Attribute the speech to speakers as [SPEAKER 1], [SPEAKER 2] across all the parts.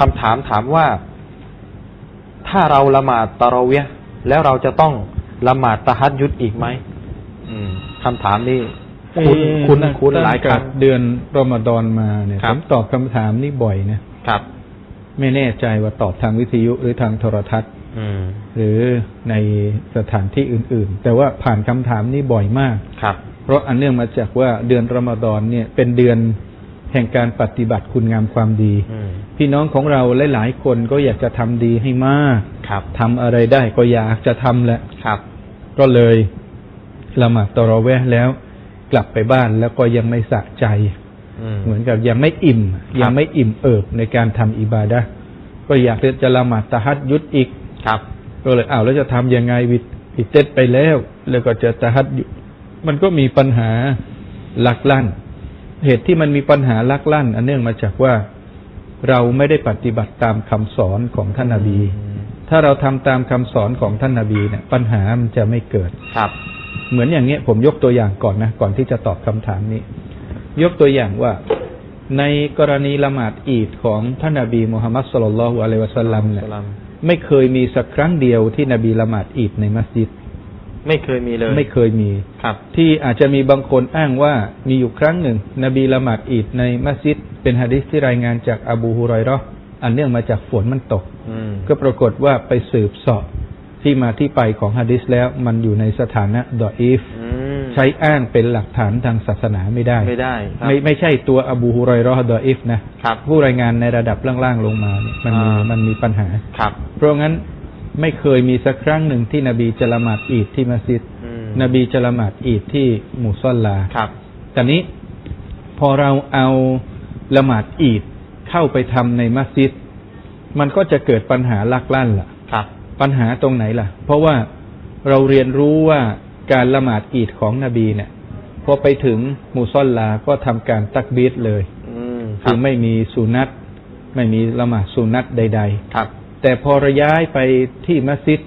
[SPEAKER 1] คำถามถามว่า ถ้าเราละหมาดตะเราะเวียห์แล้วเราจะต้องละหมาดตะฮัดยุดอีกไหมอืมคำถามนี้คุณ
[SPEAKER 2] เอ๊ะ
[SPEAKER 1] คุณ
[SPEAKER 2] ตั้ง
[SPEAKER 1] คุณหลายครั้ง
[SPEAKER 2] ตั้แต่เดือนรอมฎอนมาเนี่ย
[SPEAKER 1] ครั
[SPEAKER 2] ผ
[SPEAKER 1] บ
[SPEAKER 2] มตอบคำถามนี้บ่อยนะ
[SPEAKER 1] ครับ
[SPEAKER 2] ไม่แน่ใจว่าตอบทางวิทยุหรือทางโทรทัศน์
[SPEAKER 1] อืม
[SPEAKER 2] หรือในสถานที่อื่น ๆ แต่ว่าผ่านคำถามนี้บ่อยมาก
[SPEAKER 1] ครับ
[SPEAKER 2] เพราะอันเนื่องมาจากว่าเดือนรอมฎอนเนี่ยเป็นเดือนแห่งการปฏิบัติคุณงามความดี
[SPEAKER 1] อืม
[SPEAKER 2] พี่น้องของเราหลายๆคนก็อยากจะทำดีให้มาก
[SPEAKER 1] ครับ
[SPEAKER 2] ทำอะไรได้ก็อยากจะทำแหละ
[SPEAKER 1] ครับ
[SPEAKER 2] ก็เลยละหมาดตอรอแวะแล้ว กลับไปบ้านแล้วก็ยังไม่สะใจ
[SPEAKER 1] อืม
[SPEAKER 2] เหมือนกับยังไม่อิ่ม ยังไม่อิ่มเอิบในการทำอิบาดะห์ก็อยากจะละหมาดตะฮัดยุดอีก
[SPEAKER 1] ครับ
[SPEAKER 2] ก็เลยอ้าวแล้วจะทำยังไงวิดวิดเต็ดไปแล้ว แล้วก็จะตะฮัดยุดมันก็มีปัญหาลักลั่น เหตุที่มันมีปัญหาลักลั่น อันเนื่องมาจากว่า เราไม่ได้ปฏิบัติตามคำสอนของท่านนาบี
[SPEAKER 1] อืม
[SPEAKER 2] ถ้าเราทำตามคำสอนของท่านนาบีเนี่ยปัญหามันจะไม่เกิด
[SPEAKER 1] ครับ
[SPEAKER 2] เหมือนอย่างเงี้ยผมยกตัวอย่างก่อนนะก่อนที่จะตอบคำถามนี้ ยกตัวอย่างว่าในกรณีละหมาดอีดของท่านนาบีมุฮัมมัดสุลลัลลอฮุอะลัยฮิวะสัลลัมเนี่ย
[SPEAKER 1] สลัม
[SPEAKER 2] ไม่เคยมีสักครั้งเดียวที่นบีละหมาดอีดในมัสยิด
[SPEAKER 1] ไม่เคยมีเลย
[SPEAKER 2] ไม่เคยมี
[SPEAKER 1] ครับ
[SPEAKER 2] ที่อาจจะมีบางคนอ้างว่ามีอยู่ครั้งหนึ่ง นบีละหมาดอีดในมัสยิด เป็นฮะดิษที่รายงานจากอบูฮุไรเราะห์อันเนื่องมาจากฝนมันตก
[SPEAKER 1] อืม
[SPEAKER 2] ก็ปรากฏว่าไปสืบเสอบที่มาที่ไปของฮะดิษแล้ว มันอยู่ในสถานะดออีฟ
[SPEAKER 1] อืม
[SPEAKER 2] ใช้อ้างเป็นหลักฐานทางศาสนาไม่ได้
[SPEAKER 1] ไม่ได้ครับ
[SPEAKER 2] ไม่ไม่ใช่ตัวอบูฮุไรเราะห์ดออีฟนะครับผู้รายงานในระดับล่างๆลงมาเนี่ยมันมี
[SPEAKER 1] อ่ามั
[SPEAKER 2] มันมีปัญหา
[SPEAKER 1] ครับ
[SPEAKER 2] เพราะงั้น ไม่เคยมีสักครั้งหนึ่งที่นบีจะละหมาดอีดที่มัสยิด
[SPEAKER 1] อืม
[SPEAKER 2] นบีจะละหมาดอีดที่หมู่ซอลลา
[SPEAKER 1] ครับ
[SPEAKER 2] แต่นี้พอเราเอาละหมาดอีดเข้าไปทำในมัสยิด มันก็จะเกิดปัญหาลักลั่นล่ะ
[SPEAKER 1] ครับ
[SPEAKER 2] ปัญหาตรงไหนล่ะ เพราะว่าเราเรียนรู้ว่าการละหมาดอีดของนบีเนี่ยพอไปถึงมูซอลลาก็ทำการตักบีดเลย
[SPEAKER 1] อืมค
[SPEAKER 2] คื
[SPEAKER 1] รับ
[SPEAKER 2] อไม่มีสุนัตไม่มีละหมาดสุนัตใด
[SPEAKER 1] ครับ
[SPEAKER 2] ๆ แต่พอระย้ายไปที่มัสยิด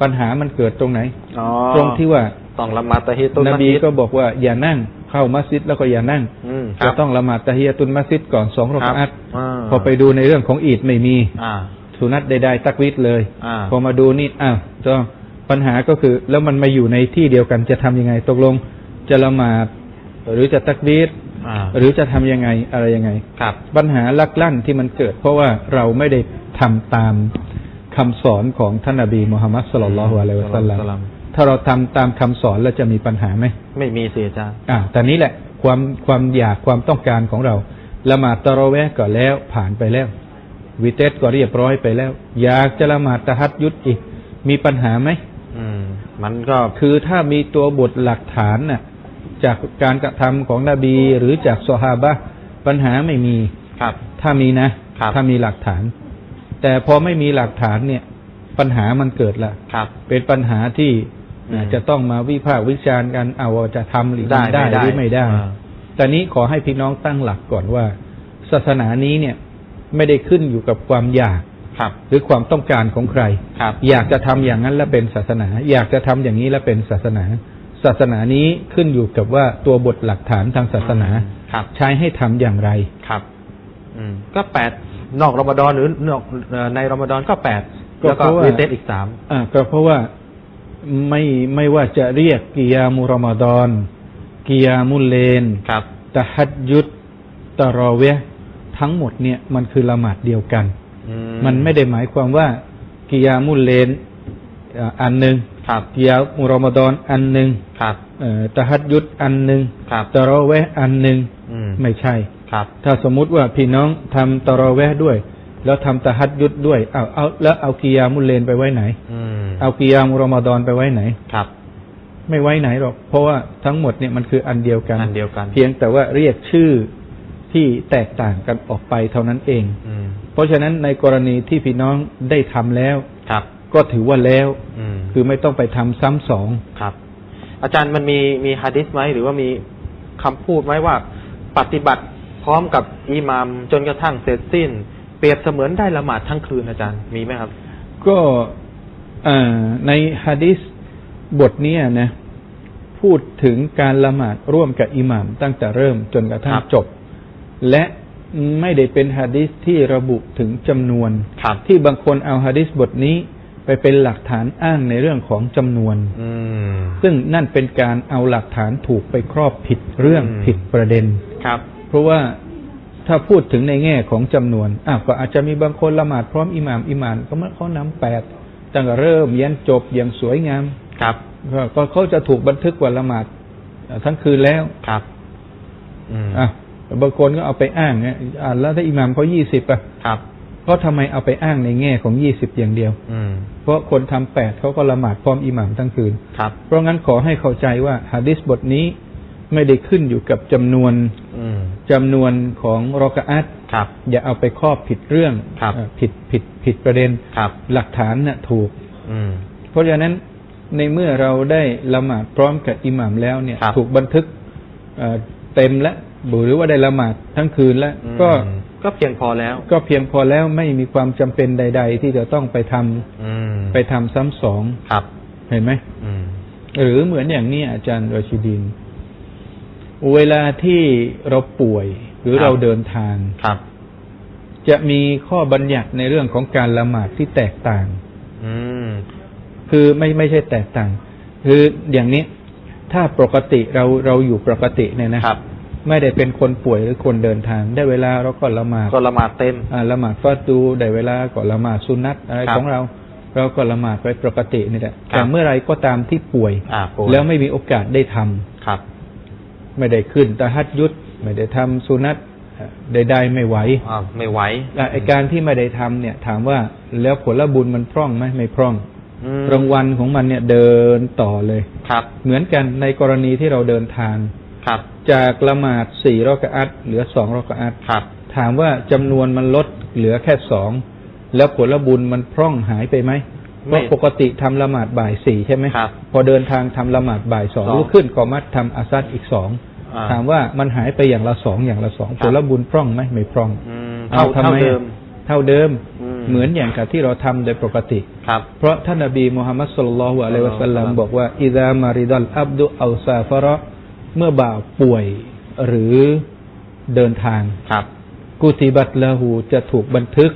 [SPEAKER 2] ปัญหามันเกิดตรงไหน
[SPEAKER 1] อ๋อ
[SPEAKER 2] ตรงที่ว่า
[SPEAKER 1] ต้องละหมาดตะฮียะตุล
[SPEAKER 2] น
[SPEAKER 1] มัส
[SPEAKER 2] บี
[SPEAKER 1] ยิด
[SPEAKER 2] ก็บอกว่าอย่านั่งเข้ามัสยิดแล้วก็อย่านั่ง
[SPEAKER 1] อืมค
[SPEAKER 2] จะ
[SPEAKER 1] รับ
[SPEAKER 2] ต้องละหมาดตะฮียะตุนมัสยิดก่อนสองรอกอัต
[SPEAKER 1] อ่า
[SPEAKER 2] พอไปดูในเรื่องของอีดไม่มี
[SPEAKER 1] อ่า
[SPEAKER 2] สุนัตใดๆตักวิดเลย
[SPEAKER 1] อ่า
[SPEAKER 2] พอมาดูนี่อ้าวก็ปัญหาก็คือ แล้วมันมาอยู่ในที่เดียวกันจะทำยังไงตกลง จะละหมาดหรือจะตักบีด
[SPEAKER 1] อ่า
[SPEAKER 2] หรือจะทำยังไงอะไรยังไง
[SPEAKER 1] ครับ
[SPEAKER 2] ปัญหาลักลั่นที่มันเกิด เพราะว่าเราไม่ได้ทำตามคำสอนของท่านนบีมุฮัมมัดสุลลัลลอฮุอะลัยฮิวะสัลลัม
[SPEAKER 1] สลัม
[SPEAKER 2] ถ้าเราทำตามคำสอนแล้วจะมีปัญหาไหม
[SPEAKER 1] ไม่มีสิอาจารย์
[SPEAKER 2] อ่าแต่นี้แหละความความอยากความต้องการของเราละหมาดตะเราะแวะก็แล้วผ่านไปแล้ววิเตสก็เรียบร้อยไปแล้ว อยากจะละหมาดตะฮัดยุดอีก มีปัญหาไหม
[SPEAKER 1] อืมมันก็
[SPEAKER 2] คือถ้ามีตัวบทหลักฐานน่ะ จากการกระทำของนบีหรือจากซอฮาบะห์ปัญหาไม่มี
[SPEAKER 1] ครับ
[SPEAKER 2] ถ้ามีนะครับถ้ามีหลักฐาน แต่พอไม่มีหลักฐานเนี่ย ปัญหามันเกิดละ
[SPEAKER 1] ครับ
[SPEAKER 2] เป็นปัญหาที่
[SPEAKER 1] อืม
[SPEAKER 2] อาจจะต้องมาวิพากษ์วิจารณ์กันเอาว่าจะทำหรือ
[SPEAKER 1] ได้
[SPEAKER 2] ไม่ได้
[SPEAKER 1] ไม่ได้
[SPEAKER 2] หรือไม่ได้
[SPEAKER 1] อ่า
[SPEAKER 2] แต่นี้ขอให้พี่น้องตั้งหลักก่อนว่า ศาสนานี้เนี่ย ไม่ได้ขึ้นอยู่กับความอยาก
[SPEAKER 1] ครับ
[SPEAKER 2] หรือความต้องการของใคร
[SPEAKER 1] ครับ
[SPEAKER 2] อยากจะทำอย่างนั้นแล้วเป็นศาสนา อยากจะทำอย่างนี้แล้วเป็นศาสนา ศาสนานี้ขึ้นอยู่กับว่าตัวบทหลักฐานทางศาสนา
[SPEAKER 1] ครับ
[SPEAKER 2] ใช้ให้ทำอย่างไร
[SPEAKER 1] ครับ อืม ก็แปดนอกรอมฎอนหรือนอกเอ่อในรอมฎอนก็แปด
[SPEAKER 2] ก็
[SPEAKER 1] แล้วก็
[SPEAKER 2] เพราะว่า
[SPEAKER 1] วีเตสอีกสาม
[SPEAKER 2] อ่า ก็เพราะว่าไม่ไม่ว่าจะเรียกกิยามุรอมฎอนกิยามุลเลน
[SPEAKER 1] ครับ
[SPEAKER 2] ตะฮัดยุดตะรอเวะห์ทั้งหมดเนี่ยมันคือละหมาดเดียวกัน
[SPEAKER 1] อื
[SPEAKER 2] มันไม่ได้หมายความว่ากิยามุลเลนเอ่ออันหนึ่ง
[SPEAKER 1] ครับ
[SPEAKER 2] กิยามุรอมฎอนอันหนึ่ง
[SPEAKER 1] ครับ
[SPEAKER 2] เอ่อตะฮัดยุดอันหนึ่ง
[SPEAKER 1] ครับ
[SPEAKER 2] ตะรอเวะห์อันหนึ่ง
[SPEAKER 1] อืม
[SPEAKER 2] ไม่ใช่
[SPEAKER 1] ครับ
[SPEAKER 2] ถ้าสมมุติว่าพี่น้องทำตะรอเวะห์ด้วย แล้วทำตะฮัดยุดด้วยเอาเอาแล้วเอากิยามุลเลนไปไว้ไหน
[SPEAKER 1] อืม
[SPEAKER 2] เอากิยามุรอมฎอนไปไว้ไหน
[SPEAKER 1] ครับ
[SPEAKER 2] ไม่ไว้ไหนหรอก เพราะว่าทั้งหมดเนี่ยมันคืออันเดียวกัน
[SPEAKER 1] อันเดียวกัน
[SPEAKER 2] เพียงแต่ว่าเรียกชื่อที่แตกต่างกันออกไปเท่านั้นเอง
[SPEAKER 1] อืม
[SPEAKER 2] เพราะฉะนั้นในกรณีที่พี่น้องได้ทำแล้ว
[SPEAKER 1] ครับ
[SPEAKER 2] ก็ถือว่าแล้ว
[SPEAKER 1] อืม
[SPEAKER 2] คือไม่ต้องไปทำซ้ำสอง
[SPEAKER 1] ครับ อาจารย์มันมีมีฮะดิษไหมหรือว่ามีคำพูดไหมว่า ปฏิบัติพร้อมกับอิหมามจนกระทั่งเสร็จสิ้น เปรียบเสมือนได้ละหมาดทั้งคืนอาจารย์มีไหมครับ
[SPEAKER 2] ก็อ่าในฮะดิษบทเนี้ยนะ พูดถึงการละหมาดร่วมกับอิหม่ามตั้งแต่เริ่มจนกระทั่ง
[SPEAKER 1] ครับ
[SPEAKER 2] จบ และไม่ได้เป็นฮะดิษที่ระบุถึงจำนวน
[SPEAKER 1] ครับ
[SPEAKER 2] ที่บางคนเอาฮะดิษบทนี้ ไปเป็นหลักฐานอ้างในเรื่องของจำนวน
[SPEAKER 1] อืม
[SPEAKER 2] ซึ่งนั่นเป็นการเอาหลักฐานถูกไปครอบผิดเรื่อง
[SPEAKER 1] อืม
[SPEAKER 2] ผิดประเด็น
[SPEAKER 1] ครับ
[SPEAKER 2] เพราะว่าถ้าพูดถึงในแง่ของจำนวนอะก็อาจจะมีบางคนละหมาดพร้อมอิหม่ามอิหม่ามก็มันเขานำแปดตั้งแต่เริ่มยันจบอย่างสวยงาม
[SPEAKER 1] ครับ
[SPEAKER 2] ก็ก็เขาจะถูกบันทึกว่าละหมาดทั้งคืนแล้ว
[SPEAKER 1] ครับ อืม
[SPEAKER 2] อะบางคนก็เอาไปอ้างเนี่ยอ่าแล้วถ้าอิหม่ามเขายี่สิบอะ
[SPEAKER 1] ครับ
[SPEAKER 2] เพราะทำไมเอาไปอ้างในแง่ของยี่สิบอย่างเดียว
[SPEAKER 1] อืม
[SPEAKER 2] เพราะคนทำแปดเขาก็ละหมาดพร้อมอิหม่ามทั้งคืน
[SPEAKER 1] ครับ
[SPEAKER 2] เพราะงั้นขอให้เข้าใจว่าฮะดิษบทนี้ไม่ได้ขึ้นอยู่กับจำนวน
[SPEAKER 1] อืม
[SPEAKER 2] จำนวนของรอกะอัต
[SPEAKER 1] ครับ
[SPEAKER 2] อย่าเอาไปครอบผิดเรื่อง
[SPEAKER 1] ครับ
[SPEAKER 2] เอ่อผิดผิดผิดประเด็น
[SPEAKER 1] ครับ
[SPEAKER 2] หลักฐานน่ะถูก
[SPEAKER 1] อืม
[SPEAKER 2] เพราะฉะนั้นในเมื่อเราได้ละหมาดพร้อมกับอิหมัมแล้วเนี่ย
[SPEAKER 1] ครับ
[SPEAKER 2] ถูกบันทึกเอ่อเต็มแล้วหรือว่าได้ละหมาดทั้งคืนแล้ว
[SPEAKER 1] อืม
[SPEAKER 2] ก็
[SPEAKER 1] ก็เพียงพอแล้ว
[SPEAKER 2] ก็เพียงพอแล้วไม่มีความจำเป็นใด ๆ ที่จะต้องไปทำ
[SPEAKER 1] อืม
[SPEAKER 2] ไปทำซ้ำสอง
[SPEAKER 1] ครับ
[SPEAKER 2] เห็นไหม
[SPEAKER 1] อืม
[SPEAKER 2] หรือเหมือนอย่างนี้อาจารย์รชิดิน เวลาที่เราป่วยหรือ
[SPEAKER 1] ครับ
[SPEAKER 2] เราเดินทาง
[SPEAKER 1] ครับ
[SPEAKER 2] จะมีข้อบัญญัติในเรื่องของการละหมาดที่แตกต่าง
[SPEAKER 1] อืม
[SPEAKER 2] คือไม่ไม่ใช่แตกต่าง คืออย่างนี้ ถ้าปกติเราเราอยู่ปกติเนี่ยนะครับ ไม่ได้เป็นคนป่วยหรือคนเดินทาง ได้เวลาเราก็ละหมาด
[SPEAKER 1] ก็ละหมาดเต็ม
[SPEAKER 2] อ่าละหมาดฟาดูได้เวลาก็ละหมาดสุนัตอะไร
[SPEAKER 1] ครับ
[SPEAKER 2] ของเรา เราก็ละหมาดไปปกตินี่แหละ
[SPEAKER 1] ครับ
[SPEAKER 2] แต่เมื่อไรก็ตามที่ป่วย
[SPEAKER 1] อ่าป่ย
[SPEAKER 2] แล้วไม่มีโอกาสได้ทำ
[SPEAKER 1] ครับ
[SPEAKER 2] ไม่ได้ขึ้นตะฮัดยุดไม่ได้ทำสุนัตใดๆไม่ไหว
[SPEAKER 1] อ่าไม่ไหว
[SPEAKER 2] อะไอการที่ไม่ได้ทำเนี่ย ถามว่าแล้วผลบุญมันพร่องไหมไม่พร่อง
[SPEAKER 1] อืม
[SPEAKER 2] รางวัลของมันเนี่ยเดินต่อเลย
[SPEAKER 1] ครับ
[SPEAKER 2] เหมือนกันในกรณีที่เราเดินทาง
[SPEAKER 1] ครับ
[SPEAKER 2] จากละหมาดสี่รอกะอัตเหลือสองรอกะอัต
[SPEAKER 1] ครับ
[SPEAKER 2] ถามว่าจำนวนมันลดเหลือแค่สองแล้วผลบุญมันพร่องหายไปไหมเพ
[SPEAKER 1] ไม่
[SPEAKER 2] ราะปกติทำละหมาดบ่ายสี่ใช่ไหม
[SPEAKER 1] ครับ
[SPEAKER 2] พอเดินทางทำละหมาดบ่ายสอง
[SPEAKER 1] สอง
[SPEAKER 2] ลุกขึ้นก็มัดทำอาซัดอีกสอง
[SPEAKER 1] อ่า
[SPEAKER 2] ถามว่ามันหายไปอย่างละสองอย่างละสอง
[SPEAKER 1] ครับ
[SPEAKER 2] ผลบุญพร่องไหมไม่พร่อง
[SPEAKER 1] อืม
[SPEAKER 2] เอา
[SPEAKER 1] เท่า
[SPEAKER 2] ทำ
[SPEAKER 1] เท่า
[SPEAKER 2] ไม
[SPEAKER 1] เดิม
[SPEAKER 2] เท่าเดิม
[SPEAKER 1] อืม
[SPEAKER 2] เหมือนอย่างกับที่เราทำโดยปกติ
[SPEAKER 1] ครับ
[SPEAKER 2] เพราะท่านนบีมุฮัมมัดสุลลัลลอฮุอะลัยฮิวะสัลลัม
[SPEAKER 1] ครับ
[SPEAKER 2] บอกว่าอิดามาริดัลอับดุอัลซาฟาระ เมื่อบ่าวป่วยหรือเดินทาง
[SPEAKER 1] ครับ
[SPEAKER 2] กุติบัตละหูจะถูกบันทึก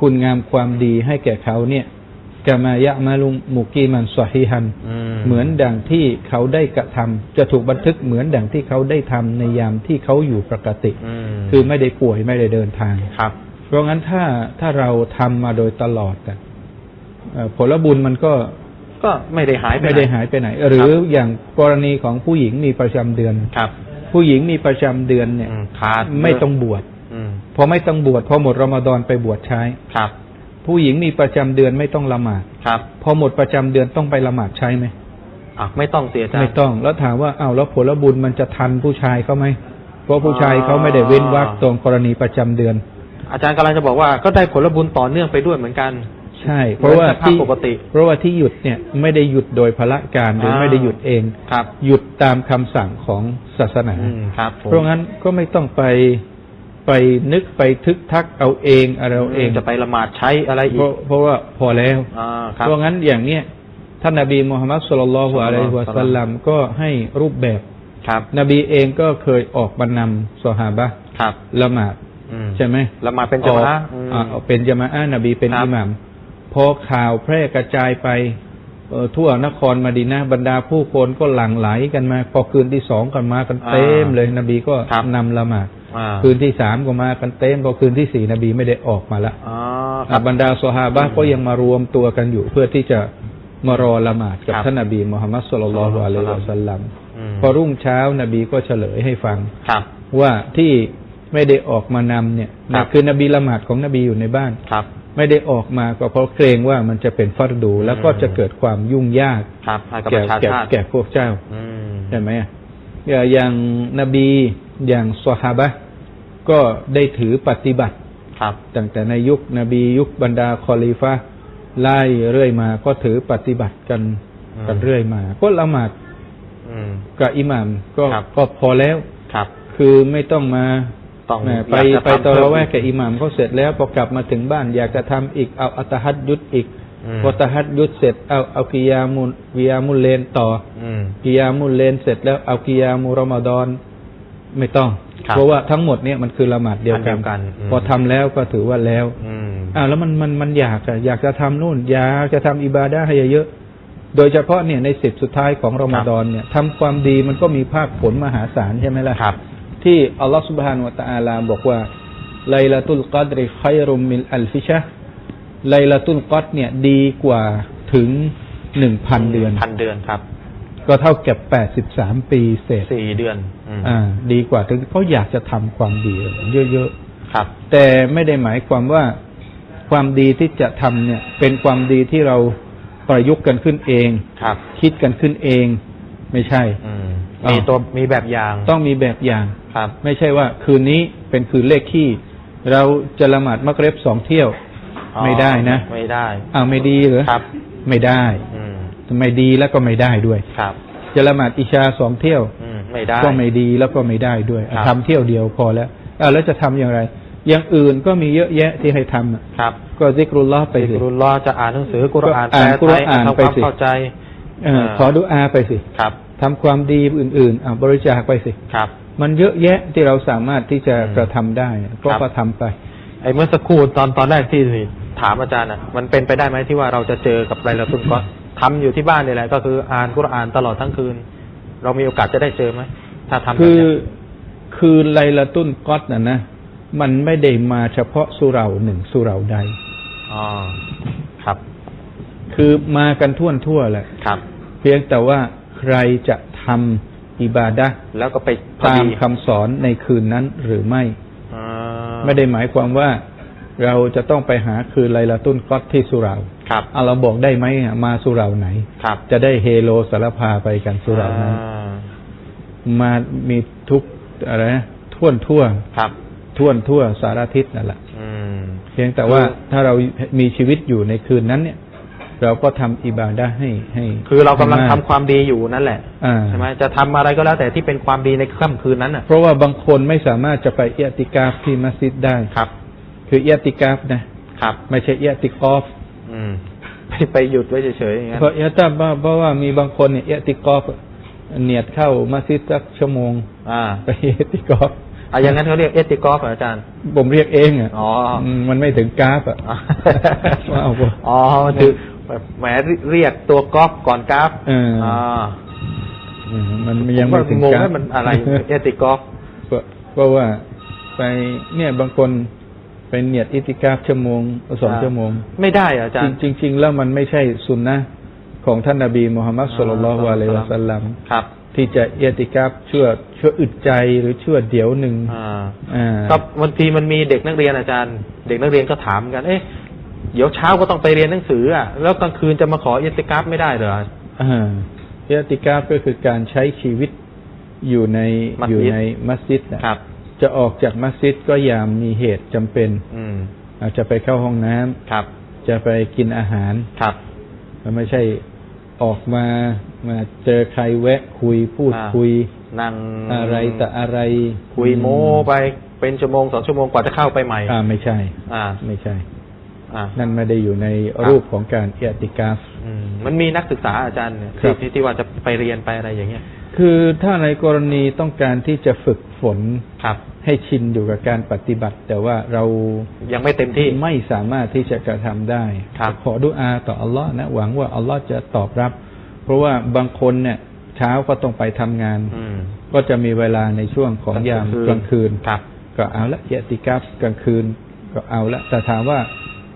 [SPEAKER 2] คุณงามความดีให้แก่เขาเนี่ยกามายะมาลุมมุกีมันสฮีฮัน
[SPEAKER 1] อืม
[SPEAKER 2] เหมือนดังที่เขาได้กระทำจะถูกบันทึกเหมือนดังที่เขาได้ทำในยามที่เขาอยู่ปกติ
[SPEAKER 1] อืม
[SPEAKER 2] คือไม่ได้ป่วยไม่ได้เดินทาง
[SPEAKER 1] ครับ
[SPEAKER 2] เพราะงั้นถ้าถ้าเราทำมาโดยตลอดอะเอ่อผลบุญมันก็
[SPEAKER 1] ก็ไม่ได้หายป
[SPEAKER 2] ไม่ได้หายไปไหน หรืออย่างกรณีของผู้หญิงมีประจำเดือน
[SPEAKER 1] ครับ
[SPEAKER 2] ผู้หญิงมีประจำเดือนเนี่ย
[SPEAKER 1] อืมขาด
[SPEAKER 2] ไม่ต้องบวช
[SPEAKER 1] อืม
[SPEAKER 2] พอไม่ต้องบวชพอหมดรอมฎอนไปบวชใช้
[SPEAKER 1] ครับ
[SPEAKER 2] ผู้หญิงมีประจำเดือนไม่ต้องละหมาด
[SPEAKER 1] ครับ
[SPEAKER 2] พอหมดประจำเดือนต้องไปละหมาดใช่ไหม
[SPEAKER 1] อะไม่ต้องเสียใจ
[SPEAKER 2] ไม่ต้องแล้วถามว่าอ้าวแล้วผลบุญมันจะทันผู้ชายเขาไหมเพราะผู้ชายเขาไม่ได้เว้นวรรคตรงกรณีประจำเดือน
[SPEAKER 1] อาจารย์กำลังจะบอกว่าก็ได้ผลบุญต่อเนื่องไปด้วยเหมือนกัน
[SPEAKER 2] ใช่ เพราะว่า
[SPEAKER 1] เหมือนสภาพ
[SPEAKER 2] ที่
[SPEAKER 1] ปกติ
[SPEAKER 2] เพราะว่าที่หยุดเนี่ยไม่ได้หยุดโดยพละการหรืออาไม่ได้หยุดเอง
[SPEAKER 1] ครับ
[SPEAKER 2] หยุดตามคำสั่งของศาสนา
[SPEAKER 1] อืมครับผม
[SPEAKER 2] เพราะงั้นก็ไม่ต้องไปไปนึกไปทึกทักเอาเองอะไรเอาเอง
[SPEAKER 1] จะไปละหมาดใช้อะไรอี
[SPEAKER 2] เพ
[SPEAKER 1] ก
[SPEAKER 2] ราะเพราะว่าพอแล้ว
[SPEAKER 1] อ่าครับ
[SPEAKER 2] เพราะงั้นอย่างเนี้ยท่านนบีมูฮัมมัดสุลลัลลอฮุอะลัยฮิวะสัลลัมก็ให้รูปแบบ
[SPEAKER 1] ครับ
[SPEAKER 2] นบีเองก็เคยออกบรรนำสหาบะห์
[SPEAKER 1] ครับ
[SPEAKER 2] ละหมาด
[SPEAKER 1] อืม
[SPEAKER 2] ใช่ไหม
[SPEAKER 1] ละหมาดเป็นจามะ
[SPEAKER 2] ออก
[SPEAKER 1] อืม
[SPEAKER 2] อ่าเป็นจามะอะห์นบีเป็น
[SPEAKER 1] ครับ
[SPEAKER 2] อิหมัม พอข่าวแพร่กระจายไปเอ่อทั่วนครมาดีนะห์บรรดาผู้คนก็หลั่งไหลกันมา พอคืนที่สองกันมากันเต็มเลยนบีก็
[SPEAKER 1] ครับ
[SPEAKER 2] นำละหมาด
[SPEAKER 1] อ่า
[SPEAKER 2] คืนที่สามก็มากันเต็มพอคืนที่สี่นบีไม่ได้ออกมาละ
[SPEAKER 1] อ๋อค
[SPEAKER 2] อะ
[SPEAKER 1] รับบ
[SPEAKER 2] รรดาซอฮาบะห์ก็ยังมารวมตัวกันอยู่ เพื่อที่จะมารอละหมาดกับ
[SPEAKER 1] ครับ
[SPEAKER 2] ท่านนบีมุฮัมมัดสุลลัลลอฮุอะลัยฮิวะสัลลัม
[SPEAKER 1] อืม
[SPEAKER 2] พอรุ่งเช้านบีก็เฉลยให้ฟัง
[SPEAKER 1] ครับ
[SPEAKER 2] ว่าที่ไม่ได้ออกมานำเนี่ย
[SPEAKER 1] ครั
[SPEAKER 2] นะ
[SPEAKER 1] บ
[SPEAKER 2] คือนบีละหมาดของนบีอยู่ในบ้าน
[SPEAKER 1] ครับ
[SPEAKER 2] ไม่ได้ออกมาก็เพราะเกรงว่ามันจะเป็นฟัรดูแล้วก็จะเกิดความยุ่งยาก
[SPEAKER 1] ครับให้กับป
[SPEAKER 2] แก่
[SPEAKER 1] ระชา
[SPEAKER 2] แก่
[SPEAKER 1] ชาติ
[SPEAKER 2] แก่พวกเจ้า
[SPEAKER 1] อืม
[SPEAKER 2] ใช่ไหมอะอย่าอย่างนบีอย่างซอฮาบะห์ก็ได้ถือปฏิบัติ
[SPEAKER 1] ครับ
[SPEAKER 2] ตั้งแต่ในยุคนบียุคบรรดาคอลีฟะห์ไล่เรื่อยมาก็ถือปฏิบัติกัน
[SPEAKER 1] อืม
[SPEAKER 2] กันเรื่อยมา ก็ละหมาด
[SPEAKER 1] อืม
[SPEAKER 2] กับอิหมัมก็
[SPEAKER 1] ครับ
[SPEAKER 2] ก็พอแล้ว
[SPEAKER 1] ครับ
[SPEAKER 2] คือไม่ต้องมา
[SPEAKER 1] ต้อง
[SPEAKER 2] แหม่ไป
[SPEAKER 1] อยากจะ
[SPEAKER 2] ไป
[SPEAKER 1] ทำ
[SPEAKER 2] ตอ
[SPEAKER 1] เพิ่
[SPEAKER 2] ระ
[SPEAKER 1] ม
[SPEAKER 2] แวกกับอิหมัมเขาเสร็จแล้วพอกลับมาถึงบ้าน อยากจะทำอีกเอาอัตฮัดยุดอีก
[SPEAKER 1] อืม
[SPEAKER 2] พอตะฮัดยุดเสร็จเอาเอากิยามุลกิยามุลเลนต่อ
[SPEAKER 1] อืม
[SPEAKER 2] กิยามุลเลนเสร็จแล้วเอากิยามุรอมฎอนไม่ต้อง
[SPEAKER 1] ครับ
[SPEAKER 2] เพราะว่าทั้งหมดเนี่ยมันคือละหมาดเดียว
[SPEAKER 1] อันเดี
[SPEAKER 2] กั
[SPEAKER 1] ย
[SPEAKER 2] น
[SPEAKER 1] วกันอืม
[SPEAKER 2] พอทำแล้วก็ถือว่าแล้ว
[SPEAKER 1] อืม
[SPEAKER 2] อ้าวแล้วมันมันมันอยากอะอยากจะทำนู่น อยากจะทำอิบาดะห์ให้เยอะๆโดยเฉพาะเนี่ยในสิบสุดท้ายของรอมฎอนเนี่ยทำความดีมันก็มีภาคผลมหาศาลใช่ไหมล่ะ
[SPEAKER 1] ครับ
[SPEAKER 2] ที่อัลลอฮฺสุบฮานุวะตะอาลาบอกว่าไลลาตุลกัดริขัยรุมมินอัลฟิชะห์ไลลาตุลกัดเนี่ยดีกว่าถึงหนึ่งพันเดือน
[SPEAKER 1] พันเดือนครับ
[SPEAKER 2] ก็เท่ากับแปดสิบสามปีเศษ
[SPEAKER 1] สี่เดือนอืม
[SPEAKER 2] อ่า ดีกว่าถึงเขาอยากจะทำความดีเยอะ
[SPEAKER 1] ครับ
[SPEAKER 2] ๆแต่ไม่ได้หมายความว่าความดีที่จะทำเนี่ย เป็นความดีที่เราประยุกต์กันขึ้นเอง
[SPEAKER 1] ครับ
[SPEAKER 2] คิดกันขึ้นเอง ไม่ใช่
[SPEAKER 1] อืม
[SPEAKER 2] อ้าว
[SPEAKER 1] มีตัวมีแบบอย่าง
[SPEAKER 2] ต้องมีแบบอย่าง
[SPEAKER 1] ครับ
[SPEAKER 2] ไม่ใช่ว่าคืนนี้เป็นคืนเลขขี้ เราจะละหมาดมักเร็บสองเที่ยว
[SPEAKER 1] อ๋อ
[SPEAKER 2] ไม่ได้นะ
[SPEAKER 1] ไม่ได้
[SPEAKER 2] อ้าวไม่ดีเหรอ
[SPEAKER 1] ครับ
[SPEAKER 2] ไม่ได้
[SPEAKER 1] อืม
[SPEAKER 2] ไม่ดีแล้วก็ไม่ได้ด้วย
[SPEAKER 1] ครับ
[SPEAKER 2] จะละหมาดอิชาสองเที่ยว
[SPEAKER 1] อืมไม่ได้
[SPEAKER 2] ก็ไม่ดีแล้วก็ไม่ได้ด้วย
[SPEAKER 1] ครับ
[SPEAKER 2] ทำเที่ยวเดียวพอแล้วอ้าวแล้วจะทำอย่างไร อย่างอื่นก็มีเยอะแยะที่ให้ทำอะ
[SPEAKER 1] ครับ
[SPEAKER 2] ก็ซิกรุลลอฮ์ไป
[SPEAKER 1] ไป
[SPEAKER 2] สิ
[SPEAKER 1] รุลลอฮ์จะอ่านหนังสือกุรอาน
[SPEAKER 2] ก็อ่าน
[SPEAKER 1] แปล
[SPEAKER 2] กุร
[SPEAKER 1] ไทย
[SPEAKER 2] อาน
[SPEAKER 1] ทำ
[SPEAKER 2] ไป
[SPEAKER 1] ความ
[SPEAKER 2] สิ
[SPEAKER 1] เข้าใจ
[SPEAKER 2] เออขอดุอาไปสิ
[SPEAKER 1] ครับ
[SPEAKER 2] ทำความดีอื่นๆอ่าบริจาคไปสิ
[SPEAKER 1] ครับ
[SPEAKER 2] มันเยอะแยะที่เราสามารถที่จะ
[SPEAKER 1] อืม
[SPEAKER 2] กระทำได้ ก็
[SPEAKER 1] ครับ
[SPEAKER 2] ก็ทำไป
[SPEAKER 1] ไอ้เมื่อสักครู่ตอนตอนแรกที่ถามอาจารย์อะมันเป็นไปได้ไหมที่ว่าเราจะเจอกับไลลาตุลก็ทำอยู่ที่บ้านนี่แหละก็คืออ่านกุรอานตลอดทั้งคืน เรามีโอกาสจะได้เจอไหมถ้าทำแบบ
[SPEAKER 2] คือ
[SPEAKER 1] เนี้ย
[SPEAKER 2] คือไลลาตุนกอตนะนะมันไม่ได้มาเฉพาะสุเหราหนึ่งสุเหราใด
[SPEAKER 1] อ๋อครับ
[SPEAKER 2] คือมากันทั่วทั่วๆแหละ
[SPEAKER 1] ครับ
[SPEAKER 2] เพียงแต่ว่าใครจะทำ อิบาดะห์
[SPEAKER 1] แล้วก็ไปพอ
[SPEAKER 2] ตาม
[SPEAKER 1] ดี
[SPEAKER 2] คำสอนในคืนนั้นหรือไม่
[SPEAKER 1] อ่า
[SPEAKER 2] ไม่ได้หมายความว่าเราจะต้องไปหาคืนไลลาตุนกอตที่สุเหรา
[SPEAKER 1] ครับ
[SPEAKER 2] เอาเราบอกได้ไหมอะมาสุเหราไหน
[SPEAKER 1] ครับ
[SPEAKER 2] จะได้เฮโลสารพาไปกันสุเหรานั้น
[SPEAKER 1] อ่า
[SPEAKER 2] มามีทุกอะไรนะท่วนทั่ว
[SPEAKER 1] ครับ
[SPEAKER 2] ท่วนทั่วสารทิศนั่นแหละ
[SPEAKER 1] อืม
[SPEAKER 2] เพียงแต่ว่า
[SPEAKER 1] คือ
[SPEAKER 2] ถ้าเรามีชีวิตอยู่ในคืนนั้นเนี่ย เราก็ทำอิบาดะห์ให้ให้
[SPEAKER 1] คือเรากำลัง
[SPEAKER 2] ให้
[SPEAKER 1] ทำ
[SPEAKER 2] มาก
[SPEAKER 1] ความดีอยู่นั่นแหละ
[SPEAKER 2] อ่า
[SPEAKER 1] ใช่ไหมจะทำอะไรก็แล้วแต่ที่เป็นความดีในค่ำคืนนั้นน่ะ
[SPEAKER 2] เพราะว่าบางคนไม่สามารถจะไปเอียติกาฟที่มัสยิดได้
[SPEAKER 1] ครับ
[SPEAKER 2] คือเอียติกาฟนะครับ ไม่ใช่เอียติกอฟ
[SPEAKER 1] อืมไปไปหยุดไว้เฉยๆอย่างนั้น
[SPEAKER 2] เพราะเอียตาบ้าเพราะว่ามีบางคนเนี่ยเอียติกอฟเนียดเข้ามัสยิดสักชั่วโมง
[SPEAKER 1] อ่า
[SPEAKER 2] ไปเอียติกอฟ
[SPEAKER 1] อะอย่างนั้นเขาเรียกเอติกอฟเหรออาจารย์
[SPEAKER 2] ผมเรียกเองอะ
[SPEAKER 1] อ๋ออื
[SPEAKER 2] มมันไม่ถึงกราฟอะ
[SPEAKER 1] อ๋อ
[SPEAKER 2] ว้าว
[SPEAKER 1] อ๋ อคือแหมเรียกตัวกอฟก่อนกราฟ
[SPEAKER 2] เอออ่าอืมมันยังไม่ถึง
[SPEAKER 1] ผก็งง
[SPEAKER 2] กราฟ
[SPEAKER 1] ว่ามันอะไร เอติกอฟ
[SPEAKER 2] เพราะเพราะว่าไปเนี่ยบางคนไปเนียดอิติกาฟชั่วโมงสองชั่วโมง
[SPEAKER 1] ไม่ได้เหรออาจารย์
[SPEAKER 2] จริงจริง ๆ แล้วมันไม่ใช่สุนนะของท่านนบีมุฮัมมัดสุลลัลลอฮุอะลัยฮิวะสัลลัม
[SPEAKER 1] ครับ
[SPEAKER 2] ที่จะเอติกาฟชั่วชั่วอึดใจหรือชั่วเดี๋ยวหนึ่ง
[SPEAKER 1] อ่า
[SPEAKER 2] อ่า
[SPEAKER 1] ก็บางทีมันมีเด็กนักเรียนอาจารย์ เด็กนักเรียนก็ถามกัน เอ๊ะ เดี๋ยวเช้าก็ต้องไปเรียนหนังสืออะแล้วกลางคืนจะมาขอเอติกราฟไม่ได้เหรอ
[SPEAKER 2] อ่าเอติกาฟก็คือการใช้ชีวิตอยู่ใน
[SPEAKER 1] มัสยิด
[SPEAKER 2] อยู่ในมัสยิดนะครับ จะออกจากมัสยิดก็ยามมีเหตุจำเป็น
[SPEAKER 1] อืม
[SPEAKER 2] อาจจะไปเข้าห้องน้ำ
[SPEAKER 1] ครับ
[SPEAKER 2] จะไปกินอาหาร
[SPEAKER 1] ครับ
[SPEAKER 2] มันไม่ใช่ออกมามาเจอใครแวะคุยพูด
[SPEAKER 1] อ่า
[SPEAKER 2] คุย
[SPEAKER 1] นั่ง
[SPEAKER 2] อะไรแต่อะไร
[SPEAKER 1] คุยโม้ไปเป็นชั่วโมงสองชั่วโมงกว่าจะเข้าไปใหม่
[SPEAKER 2] อ่าไม่ใช่
[SPEAKER 1] อ่า
[SPEAKER 2] ไม่ใช่
[SPEAKER 1] อ่า
[SPEAKER 2] นั่นไม่ได้อยู่ใน
[SPEAKER 1] ครับ
[SPEAKER 2] รูปของการเอติกาฟ
[SPEAKER 1] อืมมันมีนักศึกษาอาจารย์เนี่ย
[SPEAKER 2] ครั
[SPEAKER 1] ที่
[SPEAKER 2] บ
[SPEAKER 1] ที่ที่ว่าจะไปเรียนไปอะไรอย่างเงี้ย
[SPEAKER 2] คือถ้าในกรณีต้องการที่จะฝึกฝน
[SPEAKER 1] ครับ
[SPEAKER 2] ให้ชินอยู่กับการปฏิบัติ แต่ว่าเรา
[SPEAKER 1] ยังไม่เต็มที่
[SPEAKER 2] ไม่สามารถที่จะกระทำได้
[SPEAKER 1] ครับ
[SPEAKER 2] ขอดุอาต่ออัลลอฮ์นะหวังว่าอัลลอฮ์จะตอบรับ เพราะว่าบางคนเนี่ยเช้าก็ต้องไปทำงาน
[SPEAKER 1] อืม
[SPEAKER 2] ก็จะมีเวลาในช่วงของยามกลางคืน
[SPEAKER 1] ครับ
[SPEAKER 2] ก็เอาละเอติกาฟกลางคืน ก็เอาละแต่ถามว่า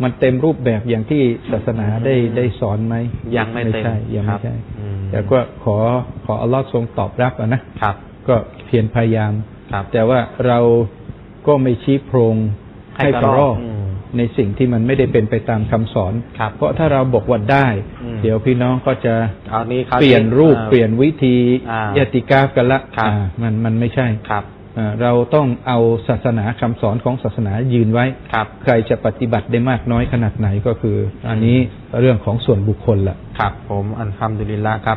[SPEAKER 2] มันเต็มรูปแบบอย่างที่ศาสนาได้
[SPEAKER 1] อืม
[SPEAKER 2] ได้สอนไหม
[SPEAKER 1] ยังไม่เต็ม
[SPEAKER 2] ใช่ยัง
[SPEAKER 1] ครั
[SPEAKER 2] ไม่
[SPEAKER 1] บ
[SPEAKER 2] ใช่
[SPEAKER 1] อืม
[SPEAKER 2] แต่ก็ขอขออัลลอฮ์ทรงตอบรับอะนะ
[SPEAKER 1] ครับ
[SPEAKER 2] ก็เพียรพยายาม
[SPEAKER 1] ครับ
[SPEAKER 2] แต่ว่าเราก็ไม่ชี้โพรง
[SPEAKER 1] ให้
[SPEAKER 2] ให้
[SPEAKER 1] ก
[SPEAKER 2] ก
[SPEAKER 1] ระ
[SPEAKER 2] ระ
[SPEAKER 1] ร
[SPEAKER 2] ร
[SPEAKER 1] อ
[SPEAKER 2] อกก
[SPEAKER 1] อืม
[SPEAKER 2] ในสิ่งที่มันไม่ได้เป็นไปตามคำสอน
[SPEAKER 1] ครับ
[SPEAKER 2] เพราะถ้าเราบอกว่าได้
[SPEAKER 1] อืม
[SPEAKER 2] เดี๋ยวพี่น้องก็จะ
[SPEAKER 1] เอานี้เขา
[SPEAKER 2] เปลี่ยนรูป
[SPEAKER 1] อ่า
[SPEAKER 2] เปลี่ยนวิธี
[SPEAKER 1] อ่า
[SPEAKER 2] เอติกาฟกันละ
[SPEAKER 1] ครับ
[SPEAKER 2] อ่ามันมันไม่ใช่
[SPEAKER 1] ครับ
[SPEAKER 2] อ่า เราต้องเอาศาสนาคำสอนของศาสนายืนไว้
[SPEAKER 1] ครับ
[SPEAKER 2] ใครจะปฏิบัติได้มากน้อยขนาดไหนก็คือ อันนี้เรื่องของส่วนบุคคลละ
[SPEAKER 1] ครับ ผมอันฮัมดุลิลละครับ